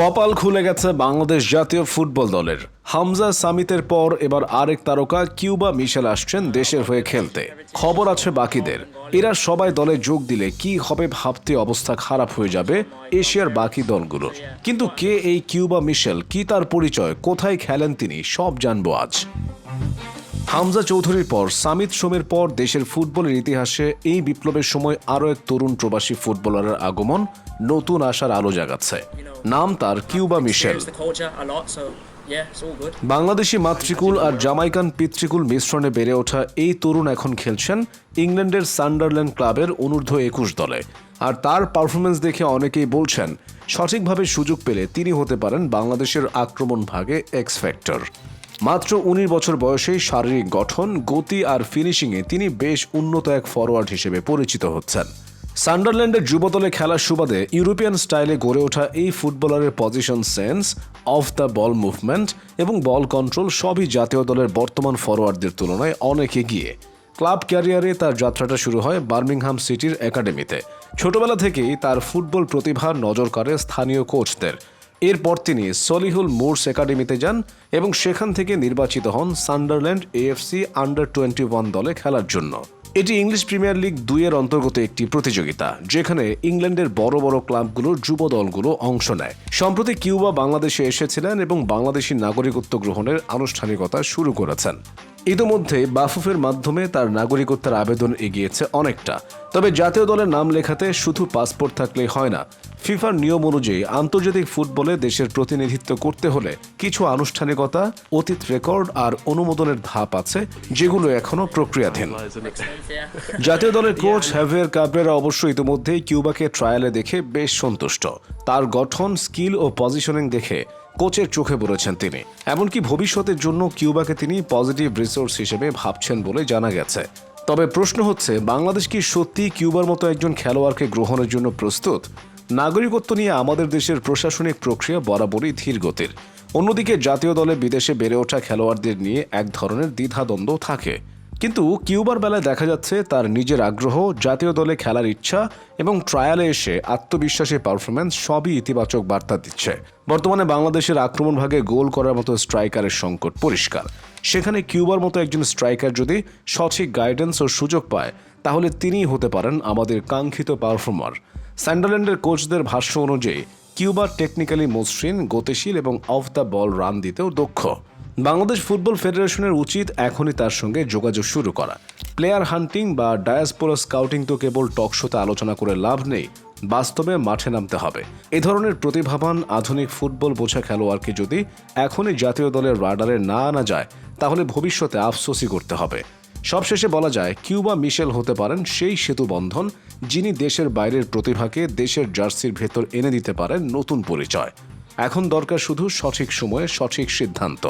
কপাল খুলে গেছে বাংলাদেশ জাতীয় ফুটবল দলের। হামজা সামিতের পর এবার আরেক তারকা কিউবা মিশেল আসছেন দেশের হয়ে খেলতে। খবর আছে বাকিদের। এরা সবাই দলে যোগ দিলে কি হবে ভাবতে অবস্থা খারাপ হয়ে যাবে এশিয়ার বাকি দলগুলোর। কিন্তু কে এই কিউবা মিশেল, কি তার পরিচয়, কোথায় খেলেন তিনি, সব জানব আজ। হামজা চৌধুরীর পর, সামিত সোমের পর দেশের ফুটবলের ইতিহাসে এই বিপ্লবের সময় আরও এক তরুণ প্রবাসী ফুটবলারের আগমন নতুন আশার আলো জাগাচ্ছে। নাম তার কিউবা মিশেল. বাংলাদেশি মাতৃকুল আর জামাইকান পিতৃকুল মিশ্রণে বেড়ে ওঠা এই তরুণ এখন খেলছেন ইংল্যান্ডের সান্ডারল্যান্ড ক্লাবের অনূর্ধ্ব একুশ দলে। আর তার পারফরমেন্স দেখে অনেকেই বলছেন, সঠিকভাবে সুযোগ পেলে তিনি হতে পারেন বাংলাদেশের আক্রমণ ভাগে এক্স ফ্যাক্টর মাত্র উনিশ বছর বয়সেই শারীরিক গঠন, গতি আর ফিনিশিংয়ে তিনি বেশ উন্নত এক ফরওয়ার্ড হিসেবে পরিচিত হচ্ছেন। সান্ডারল্যান্ডের যুবদলে খেলার সুবাদে ইউরোপিয়ান স্টাইলে গড়ে ওঠা এই ফুটবলারের position sense of the ball movement এবং বল কন্ট্রোল সবই জাতীয় দলের বর্তমান ফরোয়ার্ডদের তুলনায় অনেক এগিয়ে। ক্লাব ক্যারিয়ারে তার যাত্রাটা শুরু হয় বার্মিংহাম সিটির একাডেমিতে। ছোটবেলা থেকেই তার ফুটবল প্রতিভা নজর কাড়ে স্থানীয় কোচদের এরপর তিনি সলিহুল মুরস একাডেমিতে যান এবং সেখান থেকে নির্বাচিত হন Sunderland AFC under twenty one দলে খেলার জন্য। এটি ইংলিশ প্রিমিয়ার লিগ দুইয়ের অন্তর্গত একটি প্রতিযোগিতা, যেখানে ইংল্যান্ডের বড় বড় ক্লাবগুলোর যুব দলগুলো অংশ নেয়। সম্প্রতি কিউবা বাংলাদেশে এসেছিলেন এবং বাংলাদেশি নাগরিকত্ব গ্রহণের আনুষ্ঠানিকতা শুরু করেছেন। ইতোমধ্যে বাফুফের মাধ্যমে তার নাগরিকত্বের আবেদন এগিয়েছে অনেকটা। তবে জাতীয় দলের নাম লেখাতে শুধু পাসপোর্ট থাকলেই হয় না। ফিফার নিয়ম অনুযায়ী আন্তর্জাতিক ফুটবলে দেশের প্রতিনিধিত্ব করতে হলে কিছু আনুষ্ঠানিকতা, অতীত রেকর্ড আর অনুমোদনের ধাপ আছে, যেগুলো এখনও প্রক্রিয়াধীন। জাতীয় দলের কোচ হ্যাভিয়ার কাবরেরা অবশ্য ইতিমধ্যেই কিউবাকে ট্রায়ালে দেখে বেশ সন্তুষ্ট। তার গঠন, স্কিল ও পজিশনিং দেখে কোচের চোখে পড়েছেন তিনি। এমনকি ভবিষ্যতের জন্য কিউবাকে তিনি পজিটিভ রিসোর্স হিসেবে ভাবছেন বলে জানা গেছে। তবে প্রশ্ন হচ্ছে, বাংলাদেশ কি সত্যি কিউবার মতো একজন খেলোয়াড়কে গ্রহণের জন্য প্রস্তুত? নাগরিকত্ব নিয়ে আমাদের দেশের প্রশাসনিক প্রক্রিয়া বরাবরই ধীর গতির। অন্যদিকে জাতীয় দলে বিদেশে বেড়ে ওঠা খেলোয়াড়দের নিয়ে এক ধরনের দ্বিধাদ্বন্দ্ব থাকে। কিন্তু কিউবার বেলায় দেখা যাচ্ছে তার নিজের আগ্রহ, জাতীয় দলে খেলার ইচ্ছা এবং ট্রায়ালে এসে আত্মবিশ্বাসী পারফরমেন্স সবই ইতিবাচক বার্তা দিচ্ছে। বর্তমানে বাংলাদেশের আক্রমণ ভাগে গোল করার মতো স্ট্রাইকারের সংকট পরিষ্কার। সেখানে কিউবার মতো একজন স্ট্রাইকার যদি সঠিক গাইডেন্স ও সুযোগ পায়, তাহলে তিনিই হতে পারেন আমাদের কাঙ্ক্ষিত পারফর্মার স্যান্ডারল্যান্ডের কোচদের ভাষ্য অনুযায়ী, কিউবার টেকনিক্যালি মসৃণ, গতিশীল এবং অফ দ্য বল রান দিতেও দক্ষ। বাংলাদেশ ফুটবল ফেডারেশনের উচিত এখনই তার সঙ্গে যোগাযোগ শুরু করা। প্লেয়ার হান্টিং বা ডায়াসপোরা স্কাউটিং তো কেবল টকশোতে আলোচনা করে লাভ নেই, বাস্তবে মাঠে নামতে হবে। এ ধরনের প্রতিভাবান আধুনিক ফুটবল বোঝা খেলোয়াড়কে যদি এখনই জাতীয় দলের রাডারে না আনা যায়, তাহলে ভবিষ্যতে আফসোসই করতে হবে। সবশেষে বলা যায়, কিউবা মিশেল হতে পারেন সেই সেতু বন্ধন যিনি দেশের বাইরের প্রতিভাকে দেশের জার্সির ভেতর এনে দিতে পারেন নতুন পরিচয়। এখন দরকার শুধু সঠিক সময়ে সঠিক সিদ্ধান্ত।